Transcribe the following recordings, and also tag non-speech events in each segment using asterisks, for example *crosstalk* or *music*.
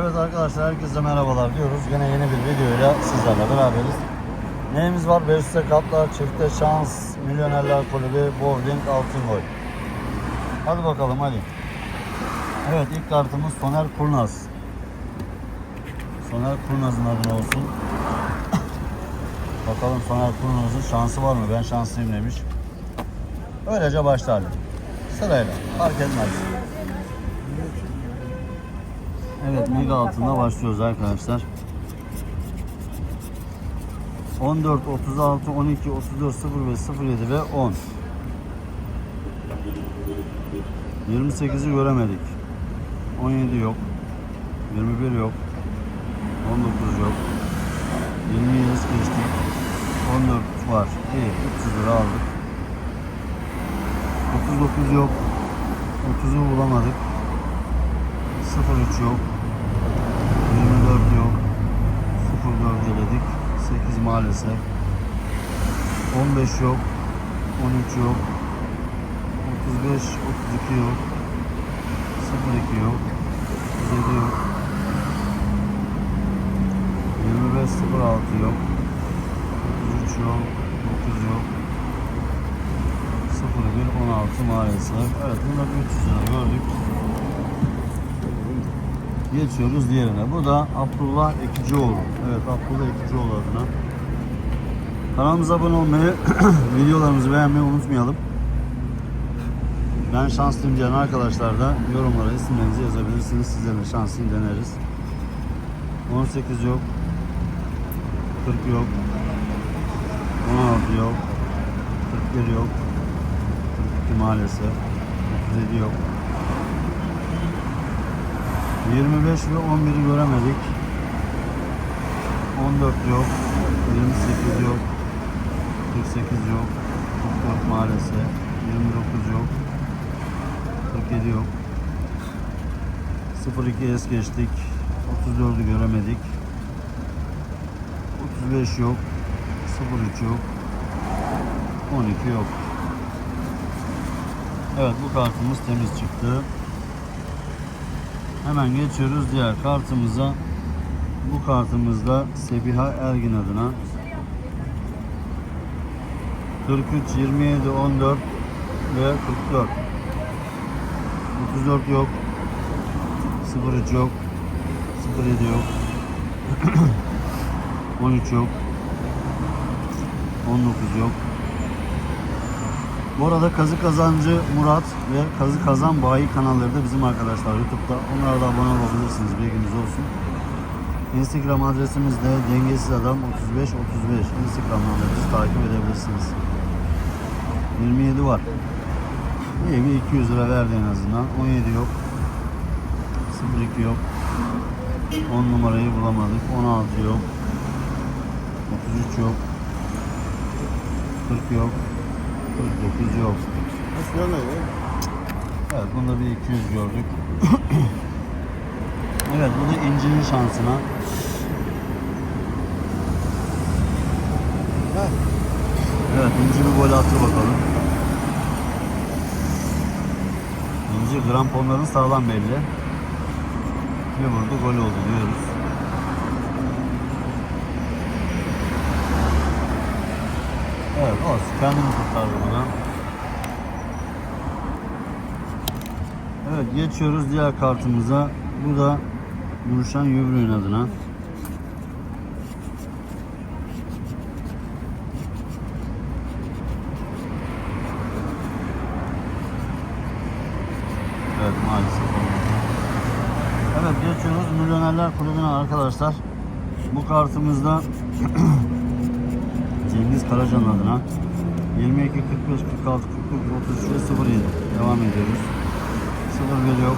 Evet arkadaşlar herkese merhabalar diyoruz. Yine yeni bir videoyla sizlerle beraberiz. Neyimiz var? Verüste Katlar, Çifte Şans, Milyonerler Kulübü, Bowling, Altın Gol. Hadi bakalım hadi. Evet ilk kartımız Soner Kurnaz. Soner Kurnaz'ın adına olsun. *coughs* bakalım Soner Kurnaz'ın şansı var mı? Ben şanslıyım demiş. Öylece başlayalım. Sırayla. Fark etmez. Evet mega altında başlıyoruz arkadaşlar. 14, 36, 12, 34, 05, 07 ve 10. 28'i göremedik. 17 yok. 21 yok. 19 yok. 20'yi es geçtik. 14 var. İyi. 300 lira aldık. 39 yok. 30'u bulamadık. 03 yok. 24 yok. 04 eledik. 8 maalesef. 15 yok. 13 yok. 35, 32 yok. 02 yok. 37 yok. 25, 06 yok. 33 yok. 9 yok. 01, 16 maalesef. Evet bunları 300 lira gördük. Geçiyoruz diğerine. Bu da Abdullah Ekicioğlu. Evet Abdullah Ekicioğlu adına. Kanalımıza abone olmayı, *clears throat* videolarımızı beğenmeyi unutmayalım. Ben şanslıyım diyen arkadaşlar da yorumlara isimlerinizi yazabilirsiniz. Sizlerin şansını deneriz. 18 yok. 40 yok. 16 yok. 41 yok. 42 maalesef. 37 yok. 25 ve 11'i göremedik. 14 yok. 28 yok. 48 yok. 44 maalesef. 29 yok. 47 yok. 02 es geçtik. 34'ü göremedik. 35 yok. 03 yok. 12 yok. Evet bu kartımız temiz çıktı. Hemen geçiyoruz diğer kartımıza. Bu kartımızda Sebiha Ergin adına 43, 27, 14 ve 44. 34 yok. 03 yok. 07 yok. *clears throat* 13 yok. 19 yok. Bu arada Kazı Kazancı Murat ve Kazı Kazan Bayi kanalları da bizim arkadaşlar YouTube'da. Onlara da abone olabilirsiniz bilginiz olsun. Instagram adresimiz de dengesiz adam 35 35. Instagram'dan da takip edebilirsiniz. 27 var. İyi bir 200 lira verdi en azından. 17 yok. 02 yok. 10 numarayı bulamadık. 16 yok. 33 yok. 40 yok. 49 yok. Nasıl görmedi? Evet bunda bir 200 gördük. *coughs* evet bu da incinin şansına. Evet inci bir gol attı bakalım. İnci gramponların sağlam belli. Bir vurdu gol oldu diyoruz. Evet olsun kendini kurtardı buna. Evet geçiyoruz diğer kartımıza. Bu da Nurşan Yüvrü'nün adına. Evet maalesef. Evet geçiyoruz Milyonerler Kulübü'ne arkadaşlar. Bu kartımızda *clears throat* Cengiz Karacan adına 22, 45, 46, 49, 33 ve 07 devam ediyoruz. 01 yok.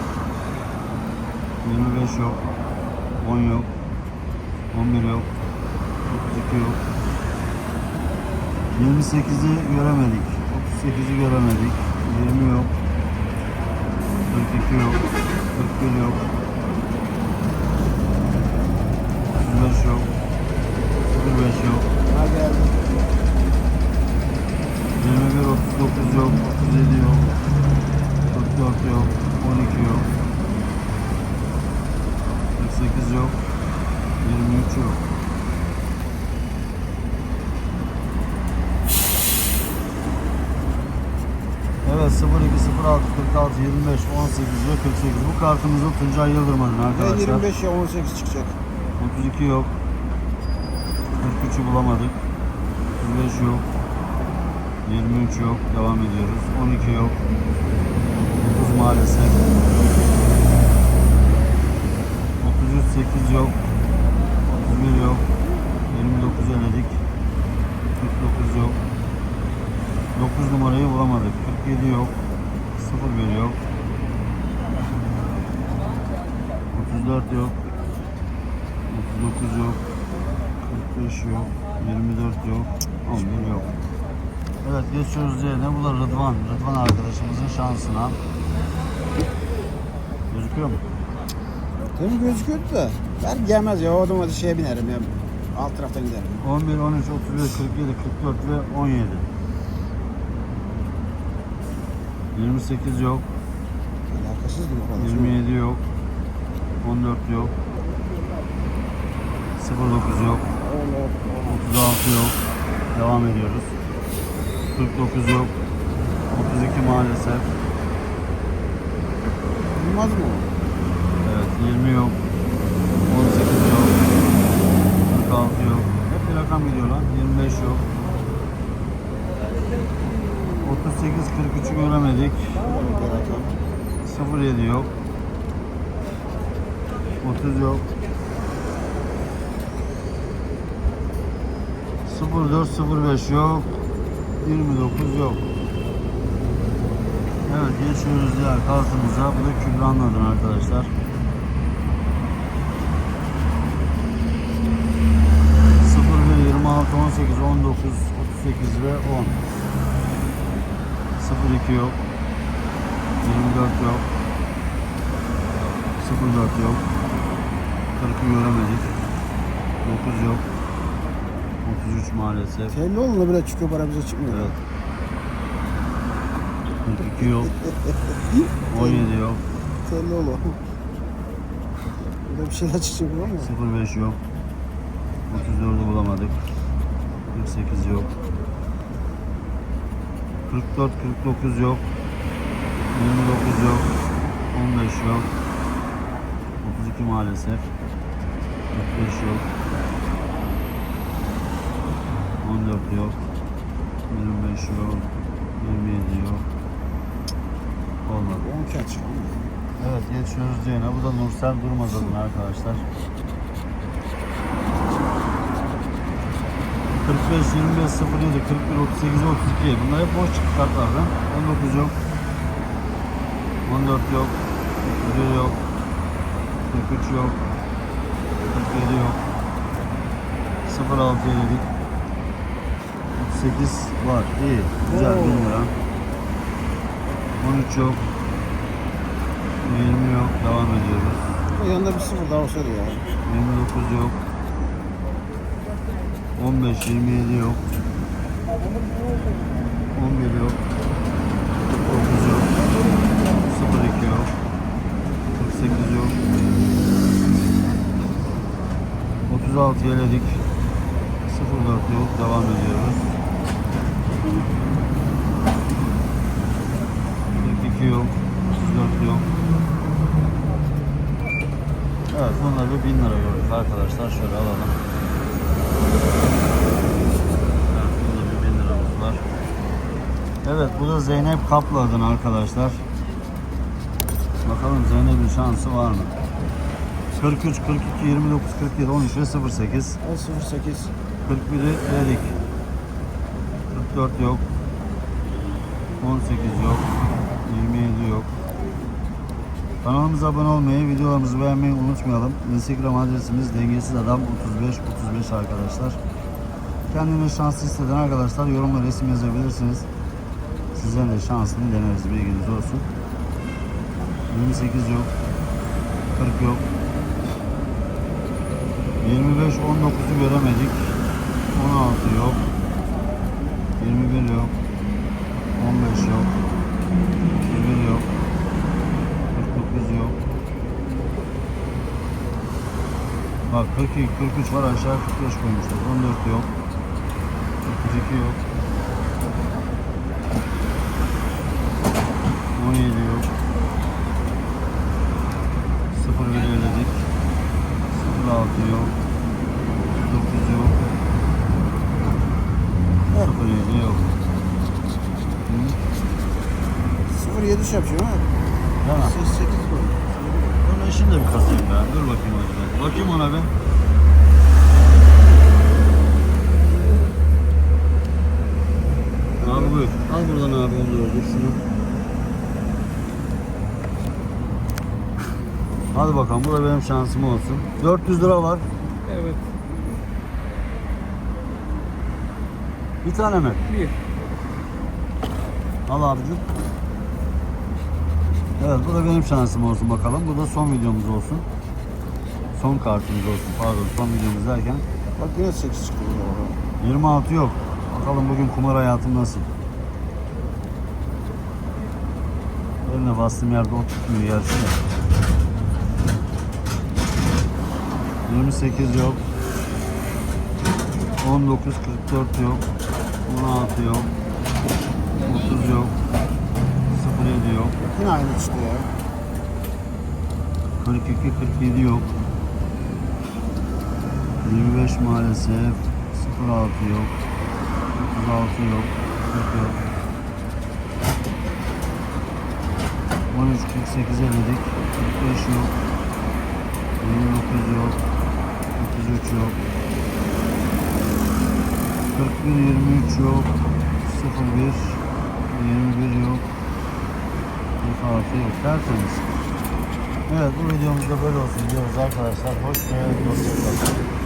25 yok. 10 yok. 11 yok. 32 yok. 28'i göremedik. 38'i göremedik. 20 yok. 42 yok. 41 yok. 35 yok. 05 yok. ha geldi. 21, 39 yok. 37 yok. 44 yok. 12 yok. 48 yok. 23 yok. Evet 02 06 46 25 18 ve 48 bu kartımızda Tuncay Yıldırım'ın Ya arkadaşlar. 25 ya 18 çıkacak. 32 yok. 43'ü bulamadık. 35 yok. 23 yok. Devam ediyoruz. 12 yok. 30 maalesef. 33 8 yok. 31 yok. 29 eledik. 49 yok. 9 numarayı bulamadık. 47 yok. 01 yok. 34 yok. 39 yok. 45 yok. 24 yok. 11 yok. Evet geçiyoruz yerine. Bu da Rıdvan. Rıdvan arkadaşımızın şansına. Gözüküyor mu? Tabii gözüküyordu da. Ben gelmez ya o adama da şeye binerim ya. Alt taraftan giderim. 11, 13, 31, 47, 44 ve 17. 28 yok. Alakasız falan? 27 yok. 14 yok. 09 yok. 36 yok. Devam ediyoruz. 49 yok. 32 maalesef. Olmaz mı? Evet 20 yok. 18 yok. 46 yok. Hep bir rakam gidiyor lan. 25 yok. 38 43'ü göremedik. Bir rakam. 07 yok. 30 yok. 0405 yok. 29 yok. Evet geçiyoruz diğer kartımıza. Bu da Kübra'nın adına arkadaşlar. 01, 26, 18, 19, 38 ve 10. 02 yok. 24 yok. 04 yok. 40'ı göremedik. 9 yok. 33 maalesef. Telli olunca bile çıkıyor para bize çıkmıyor. Evet. 42 yok. 17 yok. Telli olu. Burada bir şeyler çıkacak ama. 05 yok. 34'ü bulamadık. 48 yok. 44 49 yok. 29 yok. 15 yok. 32 maalesef. 45 yok. 14 yok. 25 yok. 27 yok. Olmadı. 10 kağıt çıkıyor. Evet geçiyoruz Ceyne. Bu da Nursel Durmaz adına arkadaşlar. 45, 25, 07, 41, 38, 32. Bunlar hep boş çıktı kartlardan. 19 yok. 14 yok. 31 yok. 43 yok. 47 yok. 06 yedik. 38 var. İyi. Güzel. Oo. 1000 lira. 13 yok. 20 yok. Devam ediyoruz. Yanında bir sıfır daha olsaydı ya. 29 yok. 15, 27 yok. 11 yok. 9 yok. 02 yok. 48 yok. 36 eledik. 04 yok. Devam ediyoruz. 42 yok. 34 yok. Evet bunları bir 1000 lira gördük arkadaşlar. Şöyle alalım. Evet bir 1000 liramız var. Evet bu da Zeynep Kaplı adına arkadaşlar. Bakalım Zeynep'in şansı var mı? 43, 42, 29, 47, 13 ve 08. Al 08. 41'i eledik. 44 yok. 18 yok. 27 yok. Kanalımıza abone olmayı, videolarımızı beğenmeyi unutmayalım. Instagram adresimiz dengesiz adam 35 35 arkadaşlar. Kendiniz şanslı hisseden arkadaşlar yorumlara resim yazabilirsiniz. Sizden de şansını deneriz bilginiz olsun. 28 yok. 40 yok. 25 19'u göremedik. 16 yok. 21 yok. 15 yok. 21 yok. 49 yok. Bak 42, 43 var aşağı 45 koymuşlar. 14 yok. 32 yok. 17 yok. 0 belirledik. 06 yok. 9 yok. 07 yok. Hı? 07 şey yapacağım ha. Değil mi? 8 koy. Onun eşini de bir kazıyım ben. Dur bakayım ona bir. Abi buyur. Al buradan abi onu da öldür şunu. Hadi bakalım bu da benim şansım olsun. 400 lira var. Evet. Bir tane mi? Bir. Al abicim. Evet bu da benim şansım olsun bakalım. Bu da son videomuz olsun. Son kartımız olsun pardon son videomuz derken. Bak yine 8 çıkıyor. 26 yok. Bakalım bugün kumar hayatım nasıl? Eline bastığım yerde ot tutmuyor gerçi de. 28 yok. 19 44 yok. 16 yok. 30 yok. 07 yok. Yine aynı çıktı ya. 42 47 yok. 25 maalesef. 06 yok. 36 yok. 40 yok. 13 48 eledik. 45 yok. 29 yok. 33 yok. 41 23 yok. 01 21 yok. 46 yok. Tertemiz. Evet bu videomuzda böyle olsun diyoruz arkadaşlar. Hoş geldiniz.